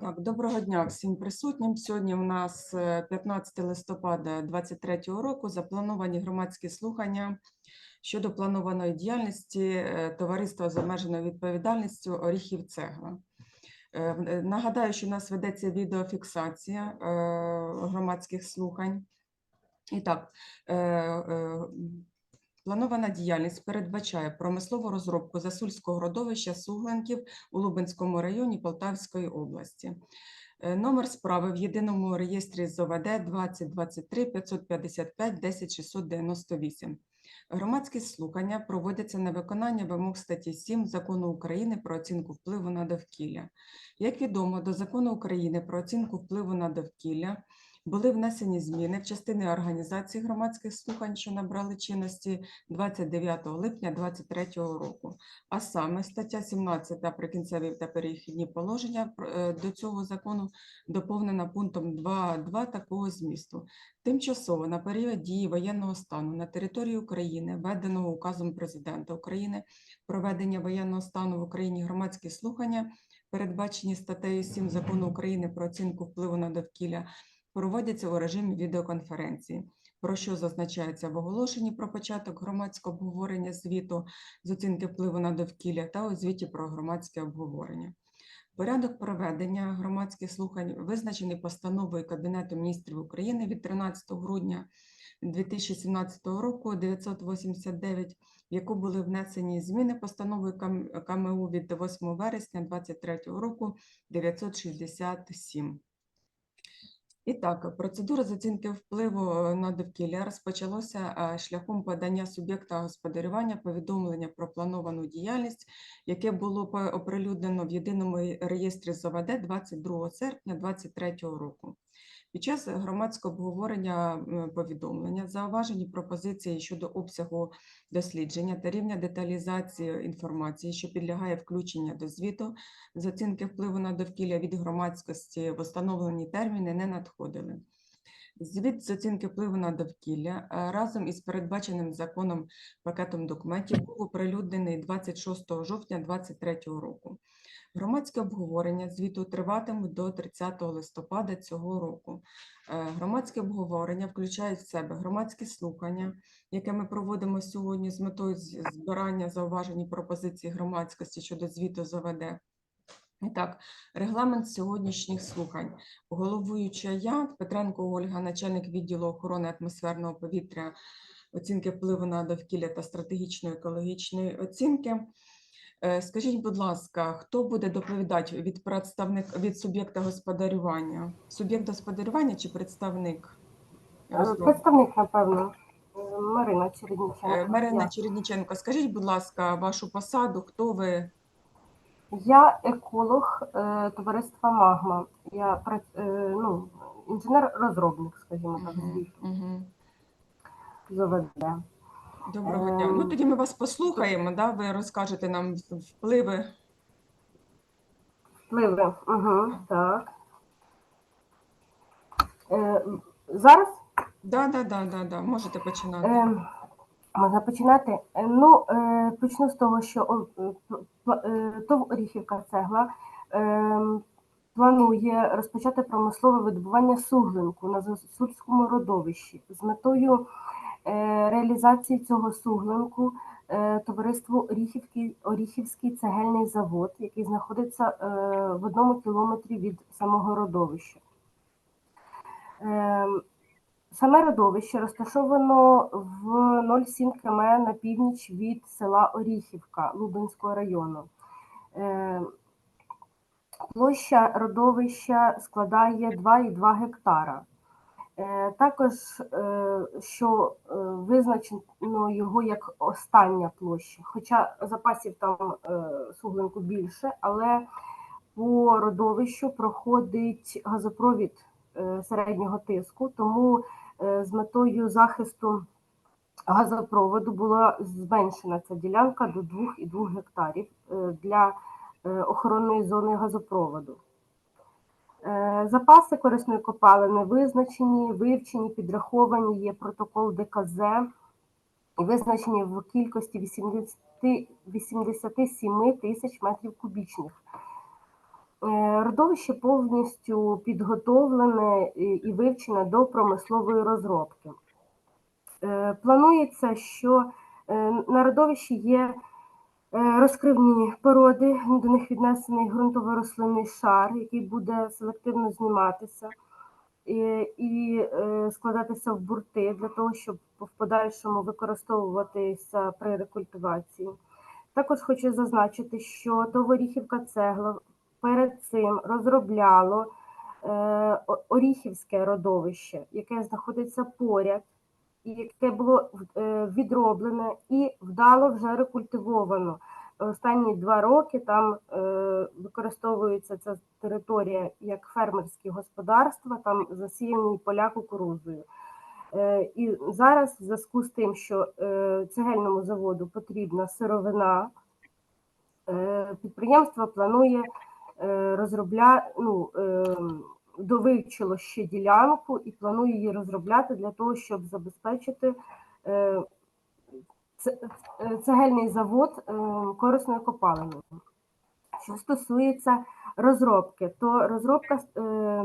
Так, доброго дня всім присутнім. Сьогодні у нас е, 15 листопада 2023 року заплановані громадські слухання щодо планованої діяльності е, товариства з обмеженою відповідальністю Оріхів Цегла. Е, е, Нагадаю, що у нас ведеться відеофіксація е, громадських слухань. І так, е, е, планована діяльність передбачає промислову розробку засульського родовища Сугланків у Лубенському районі Полтавської області. Е, Номер справи в єдиному реєстрі з ОВД 2023 555 10 698. Громадські слухання проводяться на виконання вимог статті 7 Закону України про оцінку впливу на довкілля. Як відомо, до Закону України про оцінку впливу на довкілля були внесені зміни в частини організації громадських слухань, що набрали чинності 29 липня 2023 року. А саме стаття 17 прикінцеві та перехідні положення е, до цього закону доповнена пунктом 2.2 такого змісту. Тимчасово на період дії воєнного стану на території України, введеного указом президента України, проведення воєнного стану в Україні громадські слухання, передбачені статтею 7 закону України про оцінку впливу на довкілля, проводяться у режимі відеоконференції, про що зазначається в оголошенні про початок громадського обговорення звіту з оцінки впливу на довкілля та у звіті про громадське обговорення. Порядок проведення громадських слухань визначений постановою Кабінету міністрів України від 13 грудня 2017 року 989, в яку були внесені зміни постановою КМУ від 8 вересня 2023 року 967. І так, процедура з оцінки впливу е, на довкілля розпочалося е, шляхом подання суб'єкта господарювання повідомлення про плановану діяльність, яке було оприлюднено в єдиному реєстрі ЗОВД ОВД 22 серпня 2023 року. Під час громадського обговорення повідомлення зауважені пропозиції щодо обсягу дослідження та рівня деталізації інформації, що підлягає включення до звіту з оцінки впливу на довкілля від громадськості в установлені терміни не надходили. Звіт з оцінки впливу на довкілля е, разом із передбаченим законом пакетом документів був оприлюднений 26 жовтня 2023 року. Громадське обговорення звіту триватиме до 30 листопада цього року. Е, Громадське обговорення включає в себе громадські слухання, яке ми проводимо сьогодні з метою збирання зауважень і пропозицій громадськості щодо звіту з ОВД. І так, регламент сьогоднішніх слухань. Головуюча я, Петренко Ольга, начальник відділу охорони атмосферного повітря, оцінки впливу на довкілля та стратегічної екологічної оцінки. Е, Скажіть, будь ласка, хто буде доповідати від представник від суб'єкта господарювання? Суб'єкт господарювання чи представник? Е. Представник, напевно, Е, Марина Чередниченко. Е, Марина. Чередніченко, скажіть, будь ласка, вашу посаду, хто ви? Я еколог е, товариства Магма. Я е, ну, інженер-розробник, скажімо так, звіту мгм. Доброго дня. Ну тоді ми вас послухаємо. Да? Ви розкажете нам впливи. Впливи. Угу, так. Е, зараз Да, да, да, да, да. Можете починати. е, можна починати. Е, Ну, е, почну з того, що е, е, ТОВ Оріхівка цегла е, планує розпочати промислове видобування суглинку на Засульському родовищі з метою е, реалізації цього суглинку е, товариство Оріхівський, Оріхівський цегельний завод, який знаходиться е, в одному кілометрі від самого родовища. Саме родовище розташовано в 0,7 км на північ від села Оріхівка Лубенського району. Е, Площа родовища складає 2,2 гектара. Е, Також, е, що визначено його як остання площа, хоча запасів там суглинку більше, але по родовищу проходить газопровід середнього тиску, тому з метою захисту газопроводу була зменшена ця ділянка до 2,2 гектарів е, для е, охоронної зони газопроводу. Е, Запаси корисної копалини визначені, вивчені, підраховані, є протокол ДКЗ визначені в кількості 80, 87 тисяч метрів кубічних. Е, Родовище повністю підготовлене і вивчене до промислової розробки. Е, Планується, що е, на родовищі є розкривні породи, до них віднесений ґрунтово-рослинний шар, який буде селективно зніматися і, складатися в бурти для того, щоб в подальшому використовуватися при рекультивації. Також хочу зазначити, що Товоріхівка цегла перед цим розробляло е, Оріхівське родовище, яке знаходиться поряд, і яке було е, відроблене і вдало вже рекультивовано. Останні два роки там е, використовується ця територія як фермерські господарства, там засіяні поля кукурузою. І зараз, в зв'язку з тим, що цегельному заводу потрібна сировина, підприємство планує розробля... ну, е, довивчило ще ділянку і планує її розробляти для того, щоб забезпечити е, це- е, цегельний завод е, корисною копалиною. Що стосується розробки, то розробка е,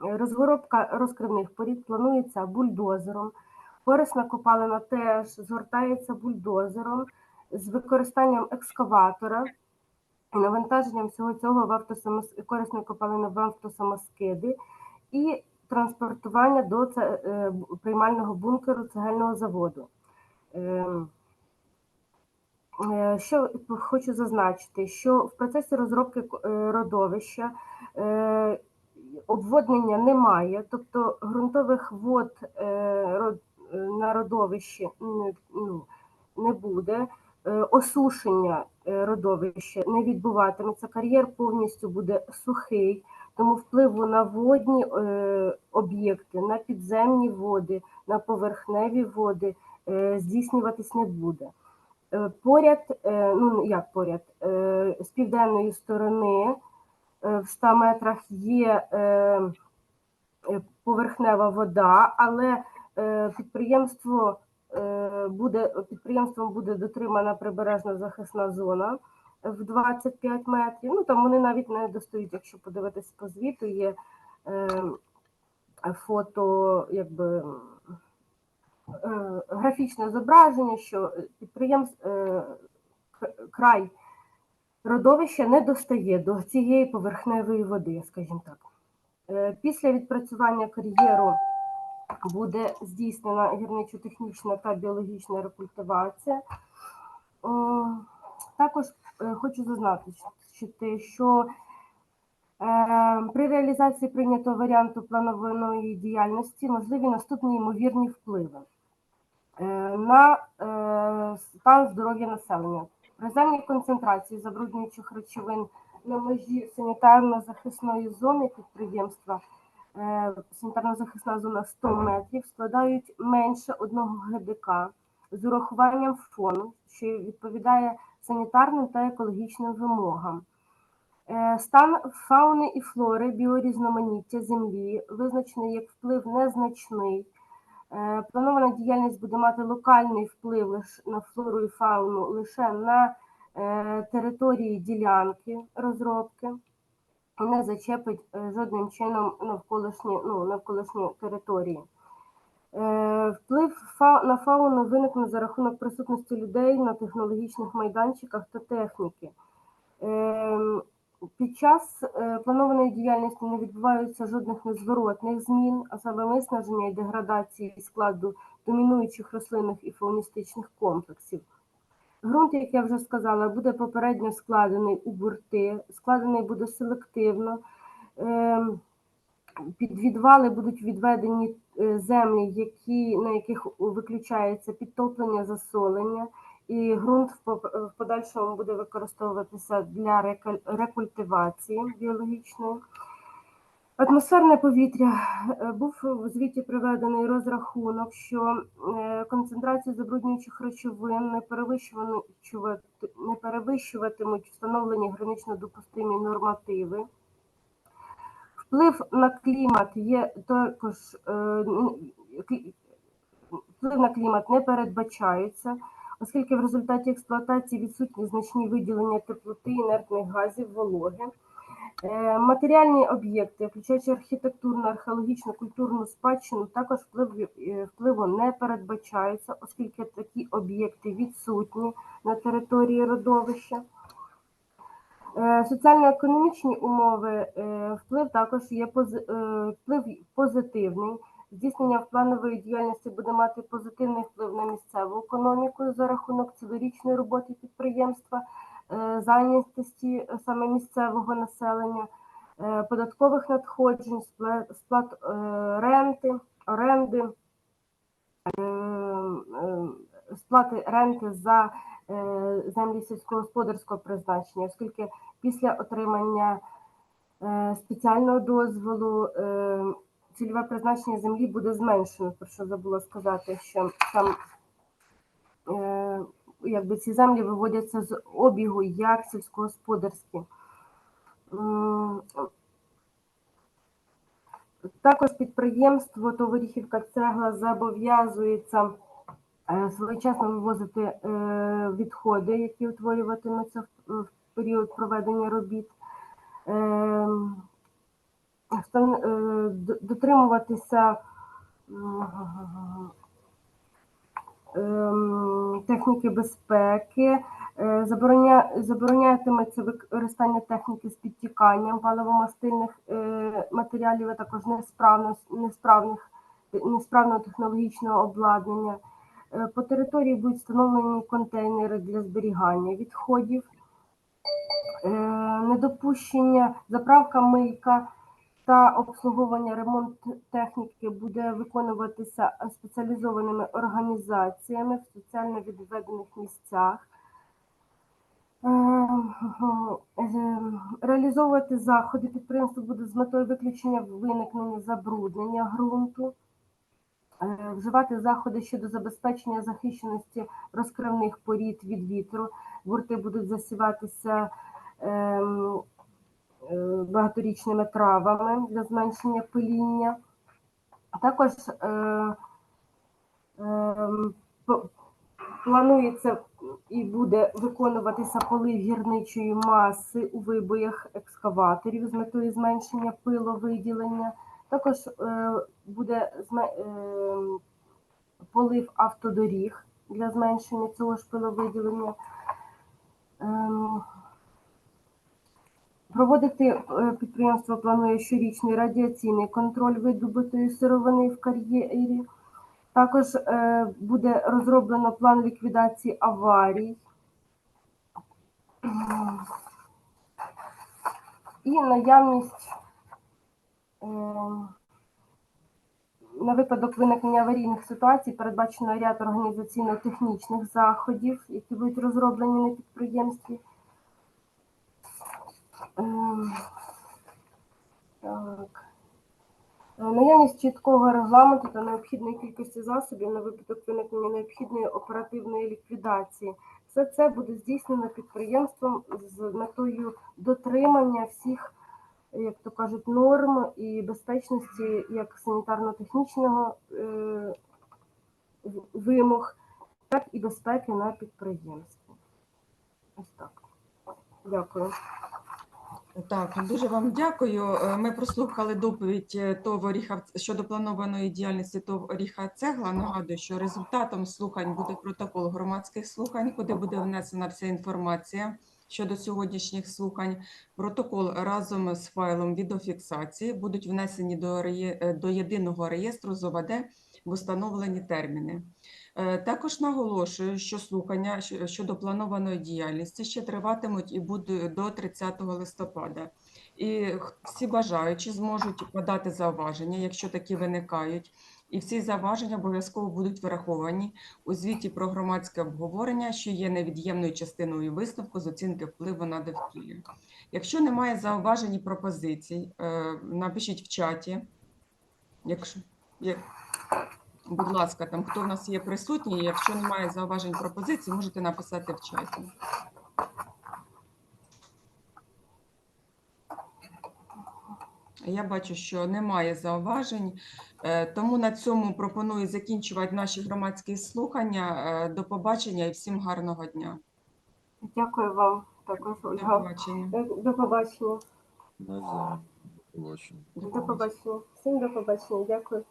розробка розкривних порід планується бульдозером. Корисна копалина теж згортається бульдозером з використанням екскаватора і навантаженням всього цього в автосамос... корисної копалини в автосамоскиди і транспортування до це, приймального бункеру цегельного заводу. Ем, Е, Що хочу зазначити, що в процесі розробки е, родовища е, обводнення немає, тобто ґрунтових вод на родовищі ну, не буде. Е, Осушення е, родовища не відбуватиметься, кар'єр повністю буде сухий, тому впливу на водні е, об'єкти, на підземні води, на поверхневі води здійснюватись не буде. Поряд, ну як поряд, з південної сторони в 100 метрах є поверхнева вода, але підприємство буде підприємством буде дотримана прибережна захисна зона в 25 метрів. Ну там вони навіть не достають, якщо подивитись по звіту, є е, фото, якби е, графічне зображення, що підприємств е, край родовища не достає до цієї поверхневої води, скажімо так. Е, Після відпрацювання кар'єру буде здійснена гірничо-технічна та біологічна рекультивація. Також е, хочу зазначити, що е, при реалізації прийнятого варіанту планованої діяльності можливі наступні ймовірні впливи е, на е, стан здоров'я населення. Приземні концентрації забруднюючих речовин на межі санітарно-захисної зони підприємства, е, санітарно-захисна зона 100 метрів, складають менше 1 ГДК з урахуванням фону, що відповідає санітарним та екологічним вимогам. Е, Стан фауни і флори, біорізноманіття землі визначений як вплив незначний. Е, Планована діяльність буде мати локальний вплив на флору і фауну лише на е, території ділянки розробки, не зачепить е, жодним чином навколишні, ну, навколишні території. Е, Вплив на фауну виникне за рахунок присутності людей на технологічних майданчиках та техніки. Ем, Під час е, планованої діяльності не відбуваються жодних незворотних змін, а саме виснаження і деградації складу домінуючих рослинних і фауністичних комплексів. Ґрунт, як я вже сказала, буде попередньо складений у бурти, складений буде селективно. Ем, Під відвали будуть відведені е, землі, які, на яких виключається підтоплення засолення, і ґрунт в подальшому буде використовуватися для рекультивації біологічної. Атмосферне повітря Е, був в звіті приведений розрахунок, що е, концентрацію забруднюючих речовин не перевищуватимуть встановлені гранично допустимі нормативи. Вплив на клімат є також е, вплив на клімат не передбачається, оскільки в результаті експлуатації відсутні значні виділення теплоти, інертних газів, вологи. Е, Матеріальні об'єкти, включаючи архітектурну, археологічну, культурну спадщину, також вплив, е, впливу не передбачається, оскільки такі об'єкти відсутні на території родовища. Е, Соціально-економічні умови вплив також є вплив позитивний. Здійснення в планової діяльності буде мати позитивний вплив на місцеву економіку за рахунок цілорічної роботи підприємства, зайнятості е, саме місцевого населення, е, податкових надходжень, сплат е, ренти, оренди, е, е, сплати ренти за е, землі сільськогосподарського призначення, оскільки після отримання е, спеціального дозволу е, цільове призначення землі буде зменшено, про що забула сказати, що там е, якби ці землі виводяться з обігу як сільськогосподарські. Також підприємство Товаріхівка цегла зобов'язується е, своєчасно вивозити е, відходи, які утворюватимуться в, період проведення робіт. Е, дотримуватися техніки безпеки, е, забороня, заборонятиметься використання техніки з підтіканням паливомастильних е, матеріалів, а також несправних, несправного технологічного обладнання. Е, По території будуть встановлені контейнери для зберігання відходів, недопущення, заправка мийка та обслуговування ремонт техніки буде виконуватися спеціалізованими організаціями в соціально відведених місцях. Е, е, Реалізовувати заходи підприємство буде з метою виключення виникнення забруднення ґрунту, Е, вживати заходи щодо забезпечення захищеності розкривних порід від вітру. Бурти будуть засіватися ем, багаторічними травами для зменшення пиління. Також е, п- планується і буде виконуватися полив гірничої маси у вибоях екскаваторів з метою зменшення пиловиділення. Також е, буде ем, полив автодоріг для зменшення цього ж пиловиділення. Ем, Проводити е, підприємство планує щорічний радіаційний контроль видобутої сировини в кар'єрі. Також е, буде розроблено план ліквідації аварій. І наявність е, на випадок виникнення аварійних ситуацій передбачено ряд організаційно-технічних заходів, які будуть розроблені на підприємстві. Так. Е, Наявність чіткого регламенту та необхідної кількості засобів на випадок виникнення необхідної оперативної ліквідації. Все це буде здійснено підприємством з метою дотримання всіх, як то кажуть, норм і безпечності як санітарно-технічного е, вимог, так і безпеки на підприємстві. Ось так. Дякую. Так, дуже вам дякую. Е, Ми прослухали доповідь е, ТОВ «Оріха» щодо планованої діяльності ТОВ «Оріха Цегла». Нагадую, що результатом слухань буде протокол громадських слухань, куди буде внесена вся інформація щодо сьогоднішніх слухань. Протокол разом з файлом відеофіксації будуть внесені до, реє- е, до єдиного реєстру з ОВД в установлені терміни. Е, Також наголошую, що слухання щодо планованої діяльності ще триватимуть і будуть до 30 листопада. І всі бажаючі зможуть подати зауваження, якщо такі виникають. І всі зауваження обов'язково будуть враховані у звіті про громадське обговорення, що є невід'ємною частиною висновку з оцінки впливу на довкілля. Якщо немає зауважень і пропозицій, е, напишіть в чаті. Якщо, як, будь ласка, там хто в нас є присутній, якщо немає зауважень пропозицій, можете написати в чаті. Я бачу, що немає зауважень, Е, тому на цьому пропоную закінчувати наші громадські слухання. Е, До побачення і всім гарного дня. Дякую вам також, До побачення. До- До побачення. Навзаєм. Побачення. До побачення. Всім до побачення. Дякую.